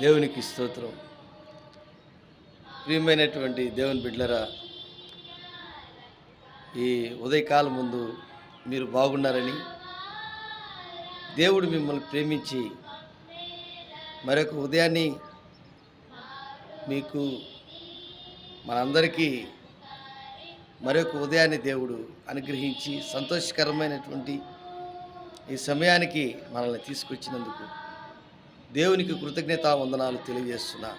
దేవునికి స్తోత్రం. ప్రియమైనటువంటి దేవుని బిడ్డలరా ఈ ఉదయకాలం ముందు మీరు బాగున్నారని దేవుడు మిమ్మల్ని ప్రేమించి మరొక ఉదయాన్ని మీకు మనందరికీ మరొక ఉదయాన్ని దేవుడు అనుగ్రహించి సంతోషకరమైనటువంటి ఈ సమయానికి మనల్ని తీసుకొచ్చినందుకు దేవునికి కృతజ్ఞతా వందనాలు తెలియజేస్తున్నా.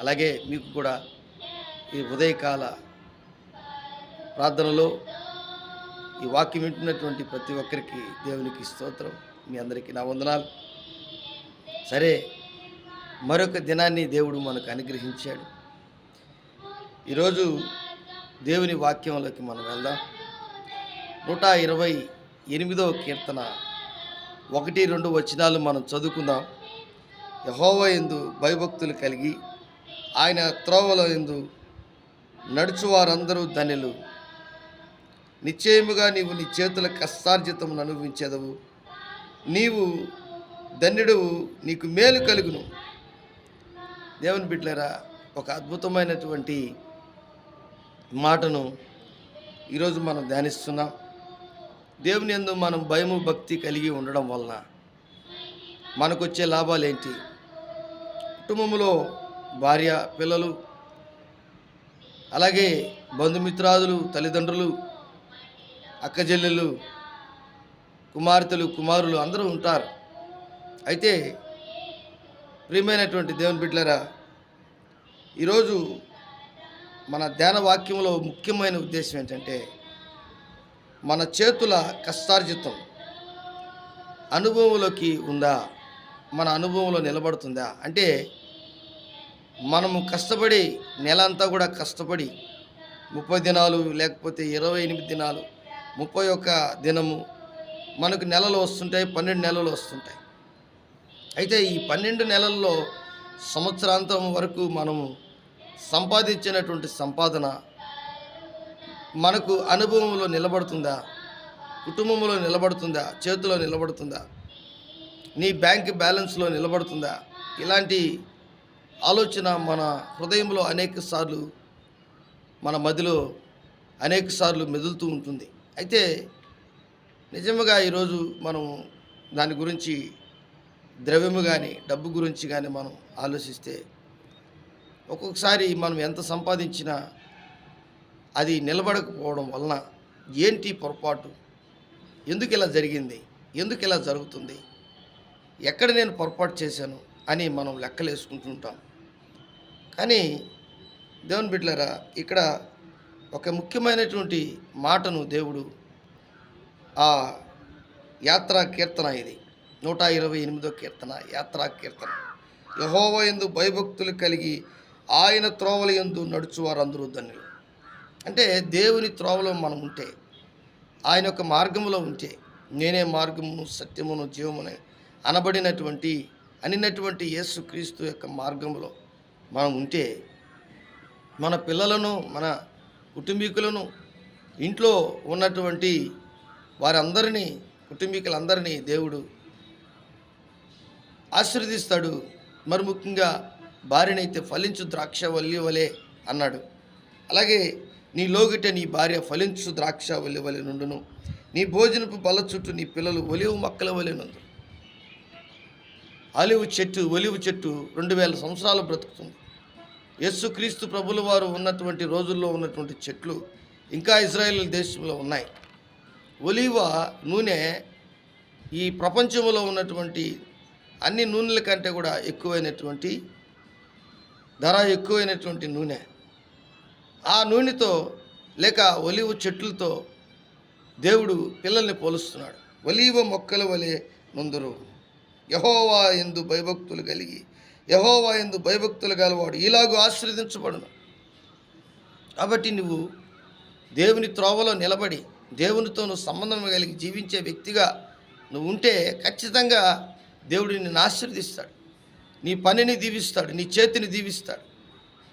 అలాగే మీకు కూడా ఈ ఉదయకాల ప్రార్థనలో ఈ వాక్యం వింటున్నటువంటి ప్రతి ఒక్కరికి దేవునికి స్తోత్రం. మీ అందరికీ నా వందనాలు. సరే మరొక దినాన్ని దేవుడు మనకు అనుగ్రహించాడు. ఈరోజు దేవుని వాక్యంలోకి మనం వెళ్దాం. నూట ఇరవై ఎనిమిదవ కీర్తన ఒకటి రెండు వచనాలు మనం చదువుకుందాం. యహోవ ఎందు భయభక్తులు కలిగి ఆయన త్రోవల ఎందు నడుచువారందరూ ధనులు నిశ్చయముగా నీవు నీ చేతుల కష్టార్జితమును అనుభవించేదవు. నీవు ధన్యుడువు నీకు మేలు కలుగును. దేవుని బిడ్డలరా ఒక అద్భుతమైనటువంటి మాటను ఈరోజు మనం ధ్యానిస్తున్నాం. దేవుని ఎందు మనం భయము భక్తి కలిగి ఉండడం వలన మనకు వచ్చే లాభాలు ఏంటి కుటుంబంలో భార్య పిల్లలు అలాగే బంధుమిత్రాదులు తల్లిదండ్రులు అక్కజెల్లెలు కుమార్తెలు కుమారులు అందరూ ఉంటారు. అయితే ప్రియమైనటువంటి దేవుని బిడ్డలరా ఈరోజు మన ధ్యాన వాక్యంలో ముఖ్యమైన ఉద్దేశం ఏంటంటే మన చేతుల కష్టార్జితం అనుభవంలోకి ఉందా? మన అనుభవంలో నిలబడుతుందా? అంటే మనము కష్టపడి నెల అంతా కూడా కష్టపడి ముప్పై దినాలు లేకపోతే ఇరవై ఎనిమిది దినాలు ముప్పై ఒక్క దినము మనకు నెలలు వస్తుంటాయి పన్నెండు నెలలు వస్తుంటాయి. అయితే ఈ పన్నెండు నెలల్లో సంవత్సరాంతం వరకు మనము సంపాదించినటువంటి సంపాదన మనకు అనుభవంలో నిలబడుతుందా? కుటుంబంలో నిలబడుతుందా? చేతిలో నిలబడుతుందా? నీ బ్యాంక్ బ్యాలెన్స్లో నిలబడుతుందా? ఇలాంటి ఆలోచన మన హృదయంలో అనేక సార్లు మన మదిలో అనేక సార్లు మెదులుతూ ఉంటుంది. అయితే నిజముగా ఈరోజు మనం దాని గురించి ద్రవ్యము కానీ డబ్బు గురించి కానీ మనం ఆలోచిస్తే ఒక్కొక్కసారి మనం ఎంత సంపాదించినా అది నిలబడకపోవడం వలన ఏంటి పొరపాటు? ఎందుకు ఇలా జరిగింది? ఎందుకు ఇలా జరుగుతుంది? ఎక్కడ నేను పొరపాటు చేశాను? అని మనం లెక్కలేసుకుంటుంటాం. కానీ దేవుని బిడ్డలరా ఇక్కడ ఒక ముఖ్యమైనటువంటి మాటను దేవుడు ఆ యాత్రా కీర్తన ఇది. నూట ఇరవై ఎనిమిదో కీర్తన యాత్రా కీర్తన. యహోవ ఎందు భయభక్తులు కలిగి ఆయన త్రోవల ఎందు నడుచువారు అందరూ ధన్యులు. అంటే దేవుని త్రోవలో మనం ఉంటే ఆయన యొక్క మార్గంలో ఉంటే నేనే మార్గము సత్యమును జీవమును అనబడినటువంటి అనినటువంటి యేసుక్రీస్తు యొక్క మార్గంలో మనం ఉంటే మన పిల్లలను మన కుటుంబీకులను ఇంట్లో ఉన్నటువంటి వారందరినీ కుటుంబీకులందరినీ దేవుడు ఆశీర్వదిస్తాడు. మరి ముఖ్యంగా భార్యనైతే ఫలించు ద్రాక్ష వల్లి వలె అన్నాడు. అలాగే నీ లోగిట నీ భార్య ఫలించు ద్రాక్ష వల్లి వలె నుండును. నీ భోజనపు బల చుట్టూ నీ పిల్లలు ఒలివు మొక్కల వలె అలివు ఆలివ్ చెట్టు ఒలివు చెట్టు రెండు వేల సంవత్సరాలు బ్రతుకుతుంది. యేసుక్రీస్తు ప్రభుల వారు ఉన్నటువంటి రోజుల్లో ఉన్నటువంటి చెట్లు ఇంకా ఇజ్రాయెల్ దేశంలో ఉన్నాయి. ఒలివ నూనె ఈ ప్రపంచంలో ఉన్నటువంటి అన్ని నూనెల కంటే కూడా ఎక్కువైనటువంటి ధర ఎక్కువైనటువంటి నూనె. ఆ నూనెతో లేక ఒలివ చెట్లతో దేవుడు పిల్లల్ని పోలుస్తున్నాడు. ఒలీవ మొక్కల వలె ముందరు యహోవా ఎందు భయభక్తులు కలిగి యహోవా ఎందు భయభక్తులు గలవాడు ఇలాగూ ఆశీర్వదించబడును. కాబట్టి నువ్వు దేవుని త్రోవలో నిలబడి దేవునితో నువ్వు సంబంధం కలిగి జీవించే వ్యక్తిగా నువ్వు ఉంటే ఖచ్చితంగా దేవుడు నిన్ను ఆశీర్వదిస్తాడు. నీ పనిని దీవిస్తాడు నీ చేతిని దీవిస్తాడు.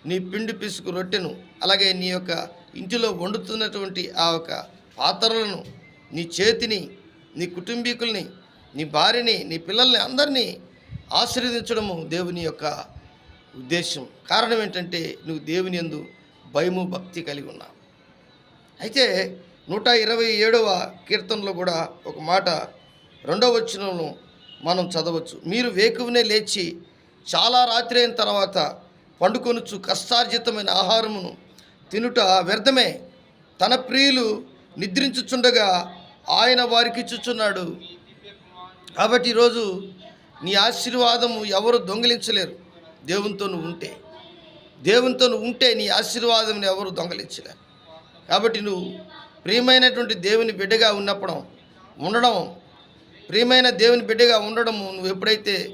నీ పిండి పిసుకు రొట్టెను అలాగే నీ యొక్క ఇంటిలో వండుతున్నటువంటి ఆ యొక్క పాత్రలను నీ చేతిని నీ కుటుంబీకుల్ని నీ భార్యని నీ పిల్లల్ని అందరినీ ఆశీర్వదించడము దేవుని యొక్క ఉద్దేశం కారణం ఏంటంటే నువ్వు దేవుని యందు భయము భక్తి కలిగి ఉన్నావు. అయితే నూట ఇరవై ఏడవ కీర్తనలో కూడా ఒక మాట రెండవ వచనంలో మనం చదవచ్చు. మీరు వేకువనే లేచి చాలా రాత్రి అయిన తర్వాత పండుకొనుచు కష్టార్జితమైన ఆహారమును తినుట వ్యర్థమే. తన ప్రియులు నిద్రించుచుండగా ఆయన వారికి ఇచ్చుచున్నాడు. కాబట్టి ఈరోజు నీ ఆశీర్వాదము ఎవరు దొంగిలించలేరు. దేవునితో నువ్వు ఉంటే. దేవునితో నువ్వు ఉంటే నీ ఆశీర్వాదం ఎవరు దొంగలించలేరు. కాబట్టి నువ్వు ప్రియమైనటువంటి దేవుని బిడ్డగా ఉన్నప్పుడు ఉండడం ప్రియమైన దేవుని బిడ్డగా ఉండడము నువ్వు ఎప్పుడైతే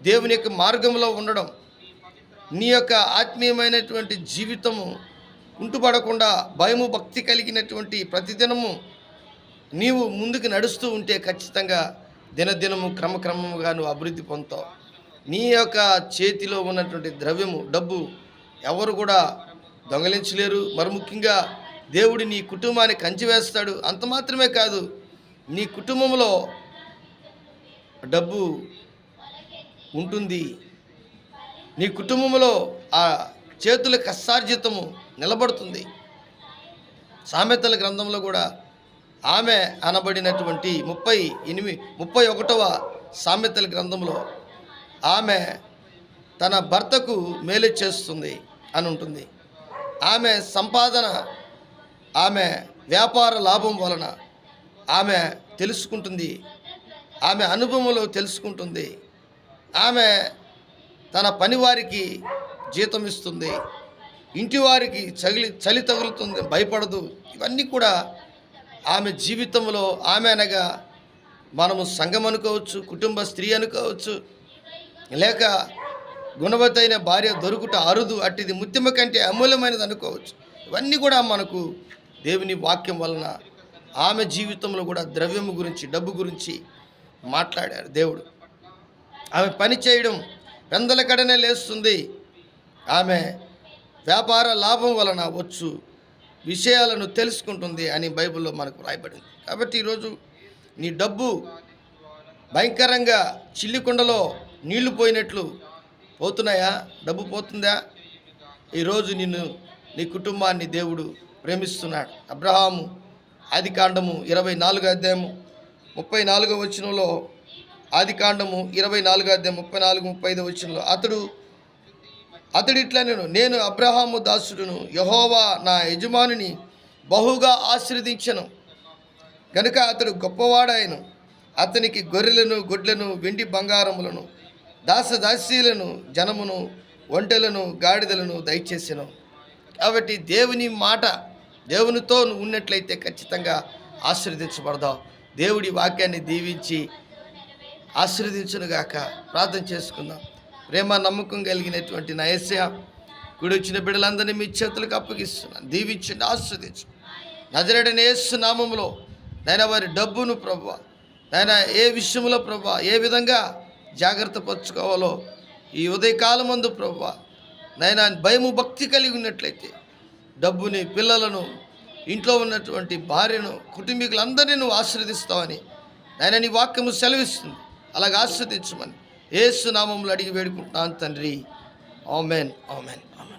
దేవుని యొక్క మార్గంలో ఉండడం నీ యొక్క ఆత్మీయమైనటువంటి జీవితము ఉంటుపడకుండా భయము భక్తి కలిగినటువంటి ప్రతిదినము నీవు ముందుకు నడుస్తూ ఉంటే ఖచ్చితంగా దినదినము క్రమక్రమముగా నువ్వు అభివృద్ధి పొందుతావు. నీ యొక్క చేతిలో ఉన్నటువంటి ద్రవ్యము డబ్బు ఎవరు కూడా దొంగలించలేరు. మరి ముఖ్యంగా దేవుడు నీ కుటుంబాన్ని కంచివేస్తాడు. అంత మాత్రమే కాదు నీ కుటుంబంలో డబ్బు ఉంటుంది. నీ కుటుంబంలో ఆ చేతుల కష్టార్జితము నిలబడుతుంది. సామెతల గ్రంథంలో కూడా ఆమె అనబడినటువంటి ముప్పై ఎనిమిది ముప్పై ఒకటవ సామెతల గ్రంథంలో ఆమె తన భర్తకు మేలు చేస్తుంది అని ఉంటుంది. ఆమె సంపాదన ఆమె వ్యాపార లాభం వలన ఆమె తెలుసుకుంటుంది ఆమె అనుభవంలో తెలుసుకుంటుంది ఆమె తన పనివారికి జీతం ఇస్తుంది ఇంటివారికి చలి చగిలి చలి తగులుతుంది భయపడదు ఇవన్నీ కూడా ఆమె జీవితంలో ఆమె అనగా మనము సంఘం అనుకోవచ్చు కుటుంబ స్త్రీ అనుకోవచ్చు లేక గుణవతైన భార్య దొరుకుట అరుదు అట్టిది ముత్యమ కంటే అమూల్యమైనది అనుకోవచ్చు. ఇవన్నీ కూడా మనకు దేవుని వాక్యం వలన ఆమె జీవితంలో కూడా ద్రవ్యము గురించి డబ్బు గురించి మాట్లాడారు దేవుడు. ఆమె పని చేయడం పెందల కడనే లేస్తుంది. ఆమె వ్యాపార లాభం వలన వచ్చు. విషయాలను తెలుసుకుంటుంది అని బైబిల్లో మనకు రాయబడింది కాబట్టి ఈరోజు నీ డబ్బు భయంకరంగా చిల్లికుండలో నీళ్ళు పోయినట్లు పోతున్నాయా? డబ్బు పోతుందా? ఈరోజు నిన్ను నీ కుటుంబాన్ని దేవుడు ప్రేమిస్తున్నాడు. అబ్రహాము ఆది కాండము ఇరవై నాలుగో అధ్యాయము ముప్పై నాలుగో వచనంలో ఆది కాండము ఇరవై నాలుగో అధ్యాయం ముప్పై నాలుగు ముప్పై ఐదో వచనంలో అతడు అతడు ఇట్లా నేను నేను అబ్రహాము దాసుడును యహోవా నా యజమానుని బహుగా ఆశ్రదించను గనుక అతడు గొప్పవాడాయను అతనికి గొర్రెలను గుడ్లను వెండి బంగారములను దాసదాసీలను జనమును ఒంటెలను గాడిదలను దయచేసెను. కాబట్టి దేవుని మాట దేవునితో నువ్వు ఉన్నట్లయితే ఖచ్చితంగా ఆశీర్వదించబడదావు దేవుడి వాక్యాన్ని దీవించి ఆశీర్వదించునుగాక. ప్రార్థన చేసుకుందాం. ప్రేమ నమ్మకం కలిగినటువంటి నా ఏసయ గుడి వచ్చిన బిడ్డలందరినీ మీ చేతులకు అప్పగిస్తున్నాను. దీవించండి ఆస్వాదించు నజరడని యేసు నామంలో నాయన వారి డబ్బును ప్రభు నాయన ఏ విషయంలో ప్రభు ఏ విధంగా జాగ్రత్త పరచుకోవాలో ఈ ఉదయకాలం మందు ప్రభు నాయన భయము భక్తి కలిగి ఉన్నట్లయితే డబ్బుని పిల్లలను ఇంట్లో ఉన్నటువంటి భార్యను కుటుంబీకులందరినీ నువ్వు ఆశ్రదిస్తావని నాయన నీ వాక్యము సెలవిస్తుంది. అలాగ ఆశ్రదించమని ఏసునామంలో అడిగి వేడుకుంటున్నాను తండ్రి. Amen amen amen.